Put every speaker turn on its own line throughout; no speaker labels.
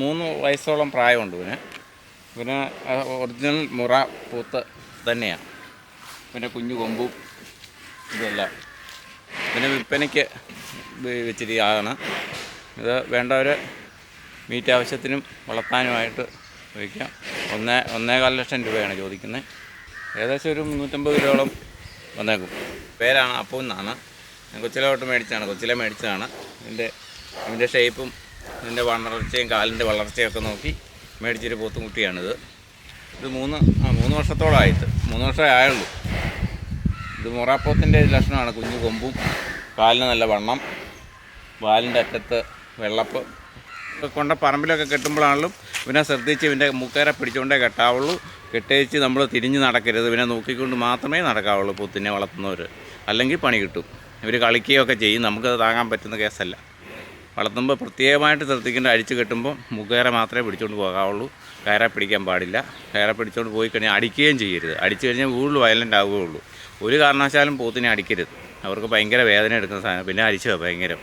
മൂന്ന് വയസ്സോളം പ്രായമുണ്ട് പിന്നെ പിന്നെ ഒറിജിനൽ മുറ പൂത്ത് തന്നെയാണ്. പിന്നെ കുഞ്ഞു കൊമ്പും ഇതെല്ലാം. പിന്നെ വിൽപ്പനയ്ക്ക് വെച്ചിരിക്കുകയാണ്. ഇത് വേണ്ടവർ മീറ്റ് ആവശ്യത്തിനും വളർത്താനുമായിട്ട് ഉപയോഗിക്കാം. ഒന്നേ ഒന്നേകാൽ ലക്ഷം രൂപയാണ് ചോദിക്കുന്നത്. ഏകദേശം ഒരു മുന്നൂറ്റമ്പത് കിലോളം വന്നേക്കും. പേരാണ് അപ്പം എന്നാണ് കൊച്ചിലോട്ട് മേടിച്ചതാണ്. കൊച്ചിലെ മേടിച്ചതാണ്. ഇതിന്റെ ഇതിന്റെ ഷേപ്പും ഇതിന്റെ വളർച്ചയും കാലിന്റെ വളർച്ചയൊക്കെ നോക്കി മേടിച്ചൊരു പോത്തുംകുട്ടിയാണിത്. ഇത് മൂന്ന് ആ മൂന്ന് വർഷത്തോളമായിട്ട് മൂന്ന് വർഷമേ ആയുള്ളൂ. ഇത് മൊറാപ്പോത്തിന്റെ ലക്ഷണമാണ്. കുഞ്ഞു കൊമ്പും കാലിന് നല്ല വണ്ണം വാലിന്റെ അറ്റത്ത് വെള്ളപ്പ്. കൊണ്ട പറമ്പിലൊക്കെ കെട്ടുമ്പോഴാണെങ്കിലും ഇവനെ ശ്രദ്ധിച്ച് ഇവന്റെ മുക്കേരെ പിടിച്ചുകൊണ്ടേ കെട്ടാവുള്ളൂ. കെട്ടേച്ച് നമ്മൾ തിരിഞ്ഞ് നടക്കരുത്. ഇവനെ നോക്കിക്കൊണ്ട് മാത്രമേ നടക്കാവുള്ളൂ പൂത്തിനെ വളർത്തുന്നവർ അല്ലെങ്കിൽ പണി കിട്ടും. ഇവർ കളിക്കുകയൊക്കെ ചെയ്യും. നമുക്കത് താങ്ങാൻ പറ്റുന്ന കേസല്ല. വളർത്തുമ്പോൾ പ്രത്യേകമായിട്ട് ശ്രദ്ധിക്കേണ്ട അഴിച്ചു കെട്ടുമ്പോൾ മുഖേര മാത്രമേ പിടിച്ചുകൊണ്ട് പോകാവുള്ളൂ. കയറെ പിടിക്കാൻ പാടില്ല. കയറെ പിടിച്ചുകൊണ്ട് പോയി കഴിഞ്ഞാൽ അടിക്കുകയും ചെയ്യരുത്. അടിച്ചു കഴിഞ്ഞാൽ കൂടുതൽ വയലന്റ് ആവുകയുള്ളൂ. ഒരു കാരണവശാലും പോത്തിനെ അടിക്കരുത്. അവർക്ക് ഭയങ്കര വേദന എടുക്കുന്ന സാധനം. പിന്നെ അരിച്ചോ ഭയങ്കരം.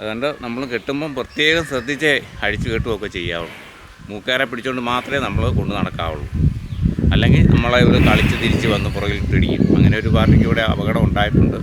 അതുകൊണ്ട് നമ്മൾ കെട്ടുമ്പം പ്രത്യേകം ശ്രദ്ധിച്ചേ അഴിച്ചു കെട്ടുകയൊക്കെ ചെയ്യാവുള്ളൂ. മൂക്കേറെ പിടിച്ചുകൊണ്ട് മാത്രമേ നമ്മൾ കൊണ്ട് നടക്കാവുള്ളൂ. അല്ലെങ്കിൽ നമ്മളെ ഇവർ കളിച്ച് തിരിച്ച് വന്ന് പുറകിൽ പിടിക്കും അങ്ങനെ ഒരു പാർട്ടിക്ക് ഇവിടെ അപകടം ഉണ്ടായിട്ടുണ്ട്.